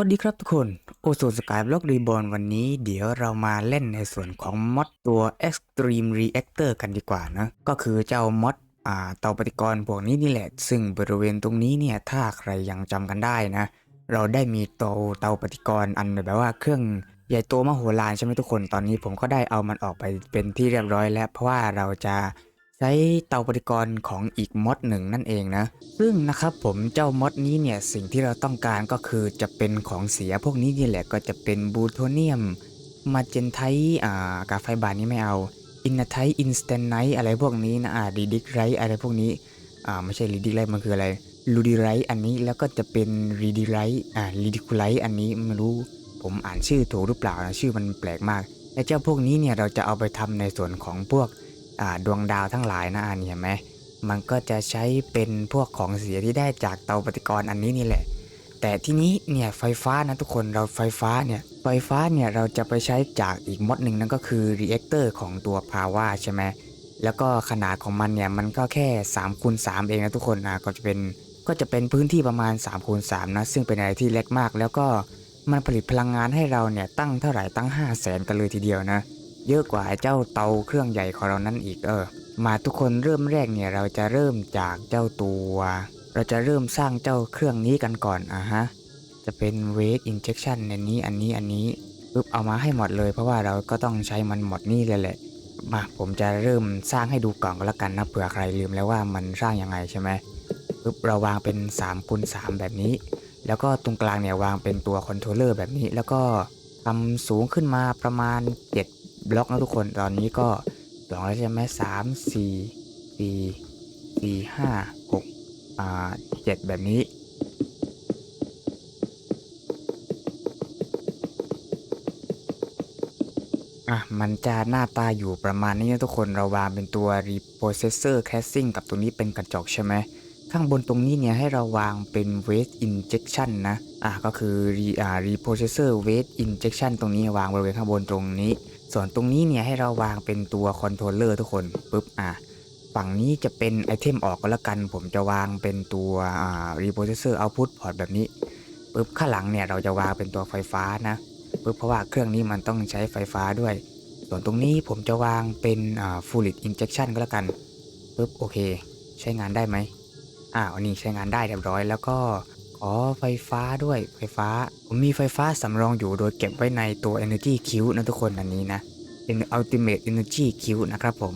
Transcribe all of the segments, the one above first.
วัสดีครับทุกคน โอโซสกายบล็อกรีบอ n วันนี้เดี๋ยวเรามาเล่นในส่วนของมอดตัว Extreme Reactor กันดีกว่านะ ก็คือเจ้ามอดอ่าเตาปฏิกรณ์พวกนี้นี่แหละ ซึ่งบริเวณตรงนี้เนี่ย ถ้าใครยังจำกันได้นะ เราได้มีเตาเตาปฏิกรณ์อันแบบว่าเครื่องใหญ่โตมโหฬารใช่ไหมทุกคนตอนนี้ผมก็ได้เอามันออกไปเป็นที่เรียบร้อยแล้ว เพราะว่าเราจะ ใช้เตาปฏิกรณ์ของอีกมอดหนึ่งนั่นเองนะ ซึ่งนะครับผมเจ้ามอดนี้เนี่ยสิ่งที่เราต้องการก็คือจะเป็นของเสียพวกนี้นี่แหละก็จะเป็นบูโทเนียม มาเจนไทอ่ากาไฟบาร์นี้ไม่เอาอินนไทอินสแตนไนอะไรพวกนี้นะอ่าดีดิกไรอะไรพวกนี้อ่าไม่ใช่รีดิกไรมันคืออะไรลูดิไรอันนี้แล้วก็จะเป็นรีดิไรอ่ารีดิคูไลอันนี้ไม่รู้ผมอ่านชื่อถูกหรือเปล่านะชื่อมันแปลกมากและเจ้าพวกนี้เนี่ยเราจะเอาไปทำในส่วนของพวก ดวงดาวทั้งหลายนะอันนี้เห็นไหมมันก็จะใช้เป็นพวกของเสียที่ได้จากเตาปฏิกรณ์อันนี้นี่แหละ แต่ที่นี้เนี่ยไฟฟ้านะทุกคนเราไฟฟ้าเนี่ยไฟฟ้าเนี่ยเราจะไปใช้จากอีกมดหนึ่งนั่นก็คือรีแอคเตอร์ของตัวพาวาใช่ไหมแล้วก็ขนาดของมันเนี่ยมันก็แค่3คูณ3เองนะทุกคนนะก็จะเป็นก็จะเป็นพื้นที่ประมาณ3คูณ3นะซึ่งเป็นอะไรที่เล็กมาก แล้วก็มันผลิตพลังงานให้เราเนี่ยตั้งเท่าไหร่ตั้ง 5 0 0แสนกันเลยทีเดียวนะ เยอะกว่าเจ้าเตาเครื่องใหญ่ของเรานั้นอีกเออ มาทุกคนเริ่มแรกเนี่ยเราจะเริ่มจากเจ้าตัว เราจะเริ่มสร้างเจ้าเครื่องนี้กันก่อนอะฮะ จะเป็นเวทอินเจ t ชันในนี้อันนี้อันนี้ปึ๊บเอามาให้หมดเลย เพราะว่าเราก็ต้องใช้มันหมดนี่เลยแหละมาผมจะเริ่มสร้างให้ดูก่อนก็แล้วกันนะเผื่อใครลืมแล้วว่ามันสร้างยังไงใช่ไหมปึ๊บเราวางเป็น3คูณ3แบบนี้ แล้วก็ตรงกลางเนี่ยวางเป็นตัวคอนโทรลเลอร์แบบนี้ แล้วก็ทำสูงขึ้นมาประมาณ7 บล็อกนะทุกคนตอนนี้ก็สองแล้วใช่ไหมสามสี่สี่สี่ห้าหกอ่าเจ็ดแบบนี้ อะ มันจะหน้าตาอยู่ประมาณนี้นะทุกคนเราวางเป็นตัว reprocessor casing กับตรงนี้เป็นกระจกใช่ไหมข้างบนตรงนี้เนี่ยให้เราวางเป็น waste injection นะ อะก็คือ re อ่า reprocessor waste injection ตรงนี้วางบริเวณข้างบนตรงนี้ ส่วนตรงนี้เนี่ยให้เราวางเป็นตัวคอนโทรลเลอร์ทุกคนปุ๊บอะฝั่งนี้จะเป็นไอเทมออกก็แล้วกัน ผมจะวางเป็นตัวอ่า reprocessor output port แบบนี้ปุ๊บข้างหลังเนี่ยเราจะวางเป็นตัวไฟฟ้านะปุ๊บเพราะว่าเครื่องนี้มันต้องใช้ไฟฟ้าด้วย ส่วนตรงนี้ผมจะวางเป็นอ่า fluid injection ก็แล้วกันปุ๊บโอเค ใช้งานได้ไหมอ้าวอันนี้ใช้งานได้เรียบร้อย แล้วก็ ขอไฟฟ้าด้วย ไฟฟ้า ผมมีไฟฟ้าสำรองอยู่โดยเก็บไว้ในตัว energy cube นะทุกคนอันนี้นะ เป็น ultimate energy cube นะครับผม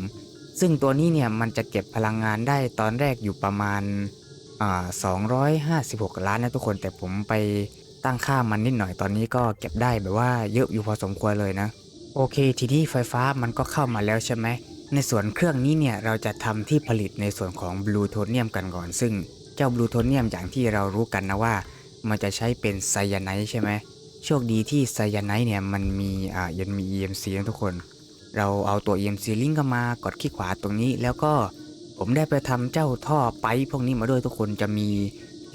ซึ่งตัวนี้เนี่ยมันจะเก็บพลังงานได้ตอนแรกอยู่ประมาณอ่า256 ล้านนะทุกคน แต่ผมไปตั้งค่ามันนิดหน่อยตอนนี้ก็เก็บได้แบบว่าเยอะอยู่พอสมควรเลยนะ โอเค ทีนี้ไฟฟ้ามันก็เข้ามาแล้วใช่ไหมในส่วนเครื่องนี้เนี่ยเราจะทำที่ผลิตในส่วนของบลูโทเนียมกันก่อนซึ่ง เจ้าบลูโทเนียมอย่างที่เรารู้กันนะว่า มันจะใช้เป็นไซยาไนด์ใช่ไหมโชคดีที่ไซยาไนด์เนี่ยมันมีอ่ายังมี EMC นะทุกคน เราเอาตัว EMC ลิงก์เข้ามากดคลิกขวาตรงนี้ แล้วก็ผมได้ไปทำเจ้าท่อไปพวกนี้มาด้วยทุกคนจะมี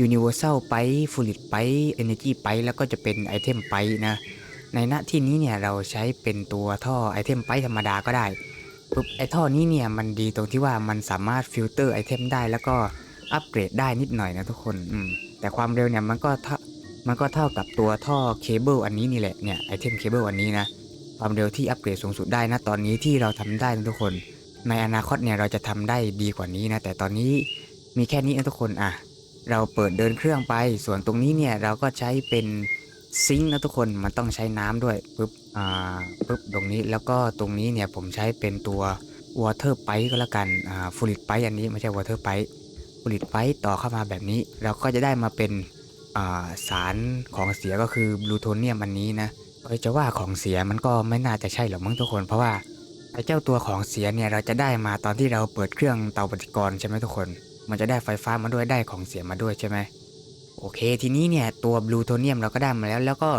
Universal ไป Fluid ไป Energy ไปแล้วก็จะเป็นไอเทมไปนะในณที่นี้เนี่ยเราใช้เป็นตัวท่อไอเทมไปธรรมดาก็ได้ปุ๊บไอท่อนี้เนี่ยมันดีตรงที่ว่ามันสามารถฟิลเตอร์ไอเทมได้แล้วก็ อัปเกรดได้นิดหน่อยนะทุกคนอืมแต่ความเร็วเนี่ยมันก็เท่ามันก็เท่ากับตัวท่อเคเบิลอันนี้นี่แหละเนี่ยไอเทมเคเบิลอันนี้นะความเร็วที่อัปเกรดสูงสุดได้นะตอนนี้ที่เราทำได้นะทุกคน ในอนาคตเนี่ยเราจะทำได้ดีกว่านี้นะแต่ตอนนี้มีแค่นี้นะทุกคนอะเราเปิดเดินเครื่องไป ส่วนตรงนี้เนี่ยเราก็ใช้เป็นซิงค์นะทุกคนมันต้องใช้น้ำด้วยปุ๊บอ่าปุ๊บตรงนี้แล้วก็ตรงนี้เนี่ยผมใช้เป็นตัว water pipe ก็แล้วกันอ่า fluid pipe อันนี้ไม่ใช่ water pipe fluid pipe ต่อเข้ามาแบบนี้ เราก็จะได้มาเป็นาสารของเสียก็คือบลูโทเนียมอันนี้นะเอ้ยจะว่าของเสียมันก็ไม่น่าจะใช่หรอกมั้งทุกคน เพราะว่าไอ้เจ้าตัวของเสียเนี่ยเราจะได้มาตอนที่เราเปิดเครื่องเตาปฏิกรณ์ใช่ไหมทุกคน มันจะได้ไฟฟ้ามาด้วยได้ของเสียมาด้วยใช่ไหมโอเค ทีนี้เนี่ยตัวบลูโทเนียมเราก็ได้มาแล้ว แล้วก็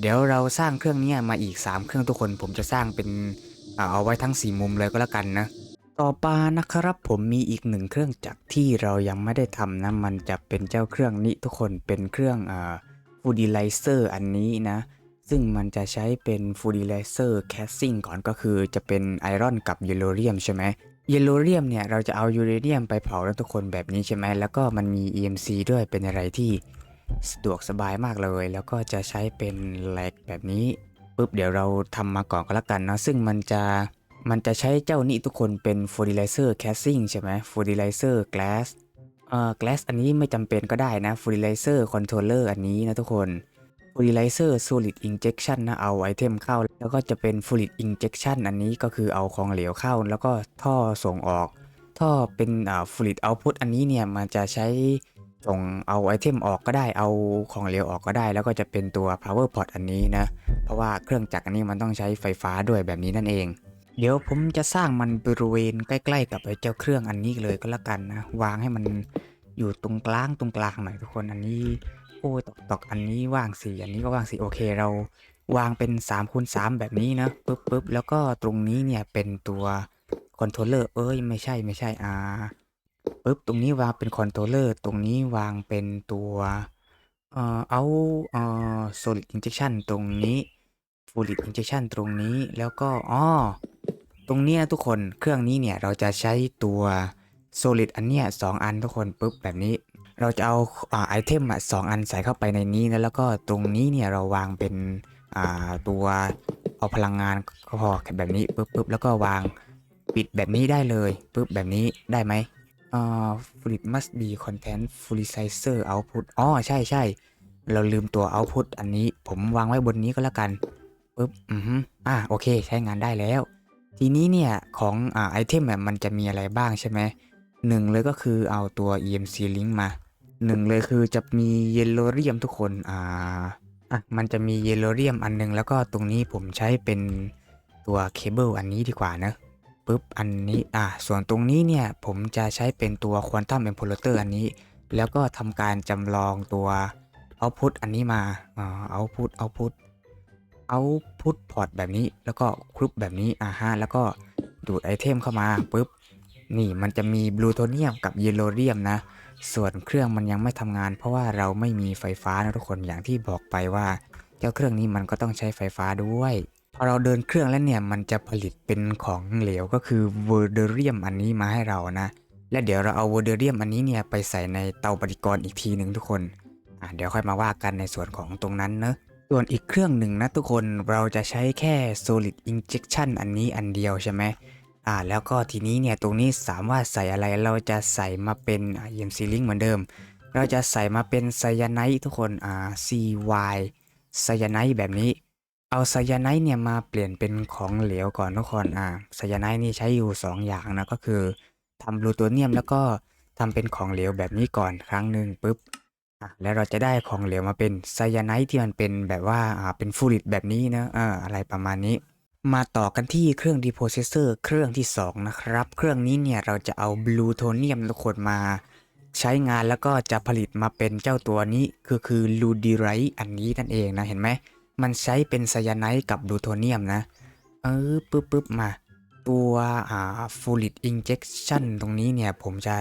เดี๋ยวเราสร้างเครื่องนี้มาอีก 3 เครื่องทุกคน ผมจะสร้างเป็นเอาไว้ทั้ง 4 มุมเลยก็แล้วกันนะ ต่อมานะครับผมมีอีกหนึ่งเครื่องจักรที่เรายังไม่ได้ทำนะ มันจะเป็นเจ้าเครื่องนี้ทุกคนเป็นเครื่องอ่าฟูดิไลเซอร์อันนี้นะ ซึ่งมันจะใช้เป็นฟูดิไลเซอร์แคสซิ่งก่อนก็คือจะเป็นไอรอนกับยลโลเรียมใช่ไหมยลโลเรียมเนี่ยเราจะเอายูเรเนียมไปเผาแล้วทุกคนแบบนี้ใช่ไหมแล้วก็มันมี EMC ด้วยเป็นอะไรที่สะดวกสบายมากเลย แล้วก็จะใช้เป็นแหลกแบบนี้ปุ๊บเดี๋ยวเราทำมาก่อนก็แล้วกันเนาะซึ่งมันจะ มันจะใช้เจ้านี้ทุกคนเป็น fertilizer casing ใช่ไหม fertilizer glass เอ่อ glass อันนี้ไม่จำเป็นก็ได้นะ fertilizer controller อันนี้นะทุกคน fertilizer solid injection นะ เอาไอเทมเข้า แล้วก็จะเป็น fluid injection อันนี้ก็คือเอาของเหลวเข้า แล้วก็ท่อส่งออก ท่อเป็นอ่า fluid output อันนี้เนี่ยมันจะใช้ส่งเอาไอเทมออกก็ได้ เอาของเหลวออกก็ได้ แล้วก็จะเป็นตัว power port อันนี้นะ เพราะว่าเครื่องจักรอันนี้มันต้องใช้ไฟฟ้าด้วยแบบนี้นั่นเอง เดี๋ยวผมจะสร้างมันบริเวณใกล้ ๆ กับไอ้เจ้าเครื่องอันนี้เลยก็แล้วกันนะ วางให้มันอยู่ตรงกลางตรงกลางหน่อยทุกคนอันนี้ โอ้ยตกตอกอันนี้ว่างสี่อันนี้ก็ว่างสี่โอเคเราวางเป็น3ามคูณสแบบนี้นะปึ๊บปึ๊บแล้วก็ตรงนี้เนี่ยเป็นตัวคอนโทรลเลอร์เอ้ยไม่ใช่ไม่ใช่อ่าปึ๊บตรงนี้วางเป็นคอนโทรลเลอร์ตรงนี้วางเป็นตัวเอ่อเอาเอ่อ solid injection ตรงนี้ fluid injection ตรงนี้แล้วก็อ๋อ ตรงเนี้ยทุกคนเครื่องนี้เนี่ยเราจะใช้ตัว solid อันเนี้ยสองอันทุกคนปึ๊บแบบนี้ เราจะเอาไอเทมอะสองอันใส่เข้าไปในนี้นะแล้วก็ตรงนี้เนี่ยเราวางเป็นอ่าตัวเอาพลังงานก็พอแค่แบบนี้ปึ๊บปึ๊บแล้วก็วางปิดแบบนี้ได้เลยปึ๊บแบบนี้ได้ไหมอ่า fluid must be content fluidizer output อ๋อใช่ใช่เราลืมตัว output อันนี้ผมวางไว้บนนี้ก็แล้วกันปึ๊บอือฮึอ่าโอเค ใช้งานได้แล้ว ทีนี้เนี่ยของอไอเทมอะมันจะมีอะไรบ้างใช่ไหมหนึ่งเลยก็คือเอาตัว EMC link มาหนึ่งเลยคือจะมีเยลโลเรียมทุกคนอ่าอะมันจะมีเยลโลเรียมอันหนึงแล้วก็ตรงนี้ผมใช้เป็นตัวเคเบิลอันนี้ดีกว่านะปุ๊บอันนี้อะส่วนตรงนี้เนี่ยผมจะใช้เป็นตัวควอนตัมเอ p ม l ลเตอร์อันนี้ แล้วก็ทำการจำลองตัวเอาพุตอันนี้มาอ่าเอาพุตเอาพุต เอาพุตพอร์ตแบบนี้ แล้วก็คลุปแบบนี้อ่าฮะแล้วก็ดูดไอเทมเข้ามาปุ๊บนี่มันจะมีบลูโทเนียมกับเยลโลเรียมนะ ส่วนเครื่องมันยังไม่ทำงาน เพราะว่าเราไม่มีไฟฟ้านะทุกคนอย่างที่บอกไปว่า เจ้าเครื่องนี้มันก็ต้องใช้ไฟฟ้าด้วยพอเราเดินเครื่องแล้วเนี่ยมันจะผลิตเป็นของเหลวก็คือเวอร์เดเรียมอันนี้มาให้เรานะ และเดี๋ยวเราเอาเวอร์เดเรียมอันนี้เนี่ยไปใส่ในเตาปฏิกรณ์อีกทีหนึ่งทุกคนอะเดี๋ยวค่อยมาว่ากันในส่วนของตรงนั้นเนอะ ส่วนอีกเครื่องหนึ่งนะทุกคนเราจะใช้แค่ solid injection อันนี้อันเดียวใช่ไหมอ่าแล้วก็ทีนี้เนี่ยตรงนี้สามารถใส่อะไรเราจะใส่มาเป็นอ่า EMC link เหมือนเดิม เราจะใส่มาเป็นไซยาไนท์ทุกคนอ่า CY ไซยาไนท์แบบนี้ เอาไซยาไนท์เนี่ยมาเปลี่ยนเป็นของเหลวก่อนทุกคนอ่าไซยาไนท์นี่ใช้อยู่ 2 อย่างนะก็คือทำบลูโทเนียมแล้วก็ทำเป็นของเหลวแบบนี้ก่อนครั้งหนึ่งปุ๊บ แล้วเราจะได้ของเหลวมาเป็นไซยาไนท์ที่มันเป็นแบบว่าเป็นฟูริตแบบนี้นะออะไรประมาณนี้ มาต่อกันที่เครื่อง deprocessor เครื่องที่ 2 นะครับ เครื่องนี้เนี่ยเราจะเอาบลูโทเนียมทุกคนมาใช้งานแล้วก็จะผลิตมาเป็นเจ้าตัวนี้คือคือลูดีไรอันนี้นั่นเองนะเห็นไหม มันใช้เป็นไซยาไนท์กับบลูโทเนียมนะ เออปึ๊บปึ๊บมา ตัวอ่าฟูลิดอินเจ t ชันตรงนี้เนี่ยผมจะ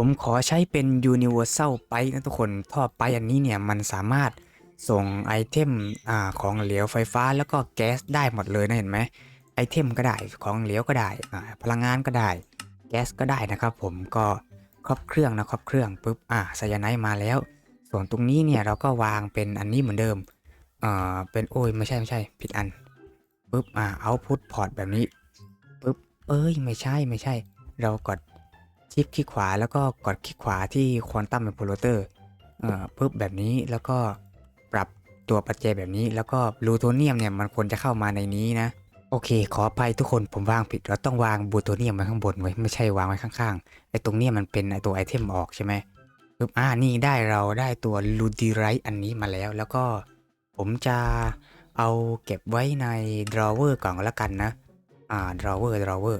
ผมขอใช้เป็น universal ไปนะทุกคนท่อไปอันนี้เนี่ยมันสามารถส่งไอเทมอของเหลวไฟฟ้าแล้วก็แก๊สได้หมดเลยนะเห็นไหมไอเทมก็ได้ของเหลวก็ได้พลังงานก็ได้ แก๊สก็ได้นะครับ ผมก็ครอบเครื่องนะครอบเครื่องปุ๊บอ่าไซยาไนมาแล้ว ส่วนตรงนี้เนี่ยเราก็วางเป็นอันนี้เหมือนเดิมอ่าเป็นโอ้ยไม่ใช่ไม่ใช่ผิดอันปุ๊บอ่าเอาพุทพอร์ตแบบนี้ปุ๊บเอ้ยไม่ใช่ไม่ใช่ เรากด ชิปคลิกขวาแล้วก็กดคลิกขวาที่ควอนตัมเป็นโพลเตอร์เอ่อปุ๊บแบบนี้แล้วก็ปรับตัวปัจเจัยแบบนี้ แล้วก็บลูโทเนียมเนี่ยมันควรจะเข้ามาในนี้นะ โอเค ขออภัยทุกคนผมวางผิดเราต้องวางบูโทเนียมไว้ข้างบนไว้ไม่ใช่วางไว้ข้างๆไอ้ตรงเนี้ยมันเป็นไอ้ตัวไอเทมออกใช่ไหมปึ๊บอ่านี่ได้เราได้ตัวลูดีไรอันนี้มาแล้ว แล้วก็ผมจะเอาเก็บไว้ใน drawer ก่อนก็แล้วกันนะ อ่า drawer drawer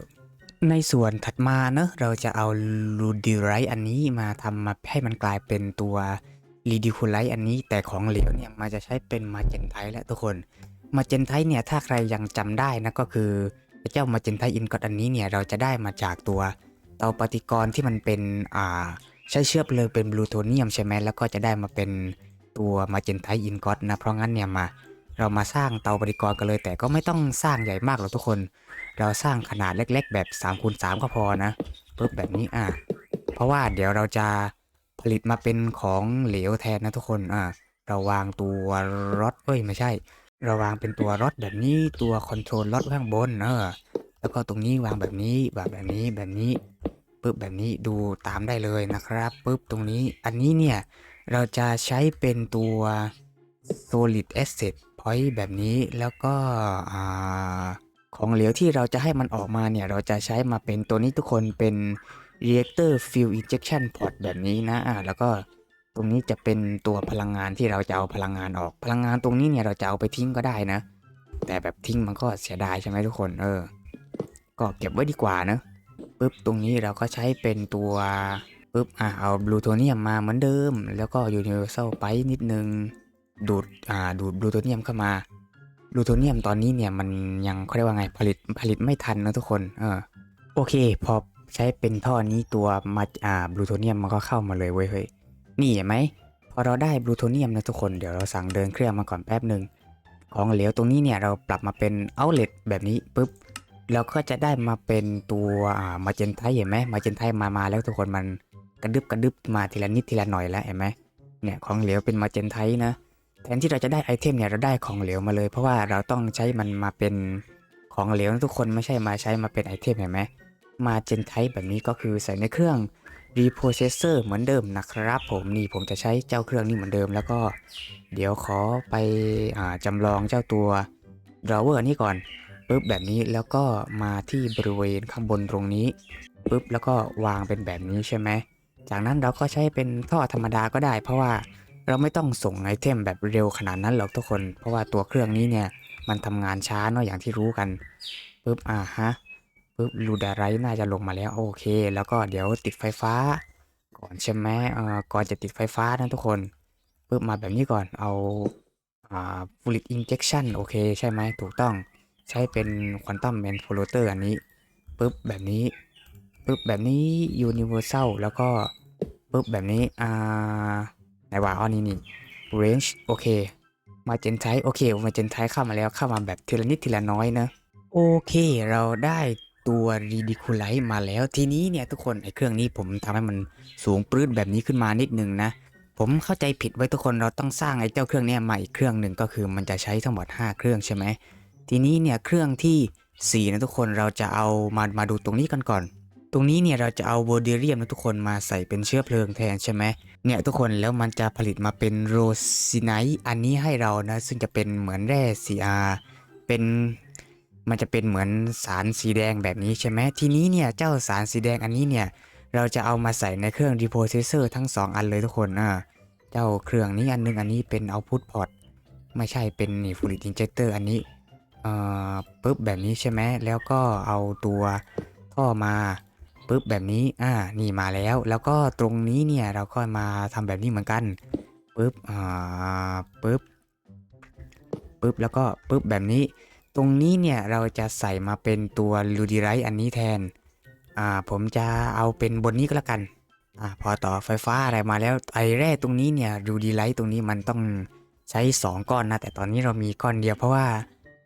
ในส่วนถัดมาเนอะเราจะเอาลูดีไรอันนี้มาทำมาให้มันกลายเป็นตัวรีดิคูไลท์อันนี้แต่ของเหลวเนี่ยมันจะใช้เป็นมาเจนไทแล้วทุกคนมาเจนไทเนี่ยถ้าใครยังจำได้นะก็คือเจ้ามาเจนไทอินกอดอันนี้เนี่ยเราจะได้มาจากตัวเตาปฏิกรณ์ที่มันเป็นอ่าใช้เชื้อเพลิงเป็นบลูโทเนียมใช่ไหมแล้วก็จะได้มาเป็นตัวมาเจนไทอินกอดนะเพราะงั้นเนี่ยมาเรามาสร้างเตาปฏิกรณ์กันเลย แต่ก็ไม่ต้องสร้างใหญ่มากหรอกทุกคน เราสร้างขนาดเล็ก ๆ แบบ3คูณ3ก็พอนะปุ๊บแบบนี้อะเพราะว่าเดี๋ยวเราจะผลิตมาเป็นของเหลวแทนนะทุกคนอ่าเราวางตัวรถเอ้ยไม่ใช่ เราวางเป็นตัวรถแบบนี้ตัวคอนโทรลรถข้างบนเออแล้วก็ตรงนี้วางแบบนี้แบบแบบนี้แบบนี้ปึ๊บแบบนี้ดูตามได้เลยนะครับปึ๊บตรงนี้อันนี้เนี่ยเราจะใช้เป็นตัว solid asset point แบบนี้แล้วก็อ่า ของเหลวที่เราจะให้มันออกมาเนี่ย เราจะใช้มาเป็นตัวนี้ทุกคนเป็น reactor fuel injection port แบบนี้นะอ่าแล้วก็ตรงนี้จะเป็นตัวพลังงานที่เราจะเอาพลังงานออก พลังงานตรงนี้เนี่ยเราจะเอาไปทิ้งก็ได้นะ แต่แบบทิ้งมันก็เสียดายใช่ไหมทุกคนเออ ก็เก็บไว้ดีกว่านะปึ๊บตรงนี้เราก็ใช้เป็นตัวปึ๊บอะเอาบลูโทเนียมมาเหมือนเดิม แล้วก็ยูนิเวอร์แซลไปนิดนึงดูดอ่าดูดบลูโทเนียมเข้ามา ลูโทเนียมตอนนี้เนี่ยมันยังเขาเรียกว่าไงผลิตผลิตไม่ทันนะทุกคนเออโอเค พอใช้เป็นท่อนี้ตัวมาอ่าบลูโทเนียมมันก็เข้ามาเลยเว้ยเฮ้ยนี่เห็นไหมพอเราได้บลูโทเนียมนะทุกคนเดี๋ยวเราสั่งเดินเครื่องมาก่อนแป๊บหนึ่งของเหลวตรงนี้เนี่ยเราปรับมาเป็นเอาเล t แบบนี้ปุ๊บเราก็จะได้มาเป็นตัวอ่ามาเจนไทเห็นไหมมาเจนไทมามาแล้วทุกคนมันกระดึบกระดึบมาทีละนิดทีละหน่อยแล้วเห็นไหมเนี่ยของเหลวเป็นมาเจนไทนะ แทนที่เราจะได้ไอเทมเนี่ยเราได้ของเหลวมาเลย เพราะว่าเราต้องใช้มันมาเป็นของเหลวทุกคนไม่ใช่มาใช้มาเป็นไอเทมเห็นไหมมาเจนไทแบบนี้ก็คือใส่ในเครื่อง reprocessor เหมือนเดิมนะครับผมนี่ผมจะใช้เจ้าเครื่องนี้เหมือนเดิมแล้วก็ เดี๋ยวขอไปอ่าจำลองเจ้าตัว drawer นี้ก่อนปุ๊บแบบนี้แล้วก็มาที่บริเวณข้างบนตรงนี้ปุ๊บแล้วก็วางเป็นแบบนี้ใช่ไหมจากนั้นเราก็ใช้เป็นท่อธรรมดาก็ได้ เพราะว่า เราไม่ต้องส่งไอเทมแบบเร็วขนาดนั้นหรอกทุกคน เพราะว่าตัวเครื่องนี้เนี่ยมันทำงานช้าเนาะอย่างที่รู้กันปุ๊บอ่าฮะปุ๊บลูดาไรน่าจะลงมาแล้วโอเค แล้วก็เดี๋ยวติดไฟฟ้า ก่อนใช่ไหมเอ่อก่อนจะติดไฟฟ้านะทุกคนปุ๊บมาแบบนี้ก่อนเอาอ่า fluid injection โอเคใช่ไหมถูกต้องใช้เป็น quantum man floater อันนี้ปุ๊บแบบนี้ปุ๊บแบบนี้ universal แล้วก็ปุ๊บแบบนี้อ่า ไหนว่าอ๋อนี่นี่ range โอเค มาเจนไทโอเค มาเจนไทเข้ามาแล้วเข้ามาแบบทีละนิดทีละน้อยนะโอเค เราได้ตัว ridiculite มาแล้วทีนี้เนี่ยทุกคนไอ้เครื่องนี้ผมทำให้มันสูงปรื้ดแบบนี้ขึ้นมานิดนึงนะ ผมเข้าใจผิดไว้ทุกคนเราต้องสร้างไอ้เจ้าเครื่องนี้มาอีกเครื่องหนึ่งก็คือมันจะใช้ทั้งหมด 5 เครื่องใช่ไหมทีนี้เนี่ยเครื่องที่4นะทุกคนเราจะเอามามาดูตรงนี้กันก่อน ตรงนี้เนี่ยเราจะเอาโบเดเรียมนะทุกคนมาใส่เป็นเชื้อเพลิงแทนใช่ไหมเนี่ยทุกคนแล้วมันจะผลิตมาเป็นโรซิไนท์อันนี้ให้เรานะ ซึ่งจะเป็นเหมือนแร่ Cr เป็นมันจะเป็นเหมือนสารสีแดงแบบนี้ใช่ไหมทีนี้เนี่ยเจ้าสารสีแดงอันนี้เนี่ยเราจะเอามาใส่ในเครื่อง reprocessor ทั้ง 2 อันเลยทุกคนอะเจ้าเครื่องนี้อันนึงอันนี้เป็น output port ไม่ใช่เป็นนี่ fluid injector อันนี้เอ่อปุ๊บแบบนี้ใช่ไหมแล้วก็เอาตัวท่อมา ปุ๊บแบบนี้ อ่า นี่มาแล้ว แล้วก็ตรงนี้เนี่ยเราก็มาทำแบบนี้เหมือนกันปุ๊บ อ่าปุ๊บปุ๊บ แล้วก็ปุ๊บแบบนี้ ตรงนี้เนี่ยเราจะใส่มาเป็นตัวลูดีไรอันนี้แทน อ่า ผมจะเอาเป็นบนนี้ก็แล้วกัน อ่า พอต่อไฟฟ้าอะไรมาแล้ว ไอแร่ตรงนี้เนี่ยลูดีไรตรงนี้มันต้องใช้ 2 ก้อนนะ แต่ตอนนี้เรามีก้อนเดียวเพราะว่า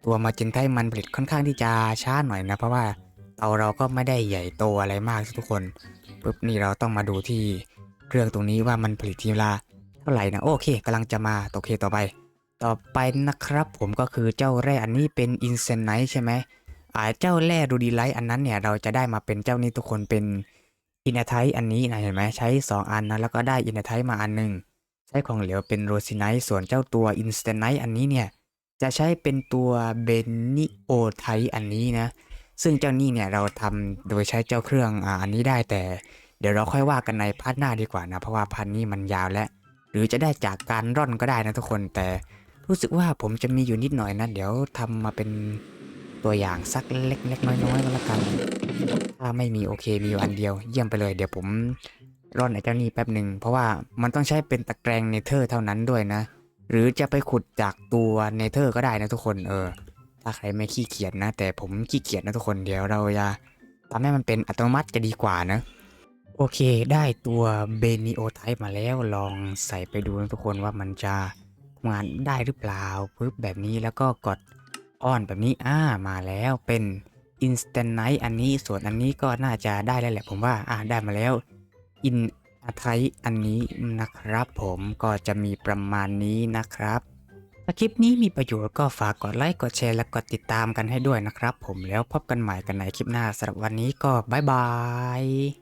ตัวมาเจนไทมันผลิตค่อนข้างที่จะช้าหน่อยนะ เพราะว่า เตาเราก็ไม่ได้ใหญ่โตอะไรมากทุกคนปุ๊บนี่เราต้องมาดูที่เครื่องตรงนี้ว่ามันผลิตทีลาเท่าไหร่นะโอเคกำลังจะมาโอเคต่อไป ต่อไปนะครับผมก็คือเจ้าแร่อันนี้เป็นอินเซนไนท์ใช่ไหมอ่าเจ้าแร่ดูดีไลท์อันนั้นเนี่ยเราจะได้มาเป็นเจ้านี้ทุกคนเป็นอินไทอันนี้นะเห็นไหมใช้ 2 อันนะแล้วก็ได้อินไทมาอันหนึ่งใช้ของเหลวเป็นโรซิไนท์ส่วนเจ้าตัวอินสแตนไนท์อันนี้เนี่ยจะใช้เป็นตัวเบนิโอไทอันนี้นะ ซึ่งเจ้านี่เนี่ยเราทำโดยใช้เจ้าเครื่องอ่าอันนี้ได้แต่ เดี๋ยวเราค่อยว่ากันในพาร์ทหน้าดีกว่านะ เพราะว่าพาร์ทนี้มันยาวแล้วหรือจะได้จากการร่อนก็ได้นะทุกคนแต่รู้สึกว่าผมจะมีอยู่นิดหน่อยนะ เดี๋ยวทำมาเป็นตัวอย่างสักเล็กๆน้อยๆก็แล้วกัน ถ้าไม่มีโอเคมีอยู่อันเดียวเยี่ยมไปเลยเดี๋ยวผมร่อนไอ้เจ้านี่แป๊บหนึ่งเพราะว่ามันต้องใช้เป็นตะแกรงเนเธอร์เท่านั้นด้วยนะ หรือจะไปขุดจากตัวเนเธอร์ก็ได้นะทุกคนเออ ถ้าใครไม่ขี้เกียจนะ แต่ผมขี้เกียจนะทุกคนเดี๋ยวเราจะทำให้มันเป็นอัตโนมัติจะดีกว่านะ โอเคได้ตัวเบนิโอไทป์มาแล้วลองใส่ไปดูนะทุกคนว่ามันจะทำงานได้หรือเปล่าปึ๊บแบบนี้แล้วก็กดออนแบบนี้อ่ามาแล้วเป็น Instant Night อันนี้ส่วนอันนี้ก็น่าจะได้แล้วแหละผมว่าอ่าได้มาแล้ว In อาไทยอันนี้นะครับผมก็จะมีประมาณนี้นะครับาคลิปนี้มีประโยชน์ก็ฝากกดไลค์กดแชร์และกดติดตามกันให้ด้วยนะครับ ผมแล้วพบกันใหม่กันในคลิปหน้าสำหรับวันนี้ก็บ๊ายบาย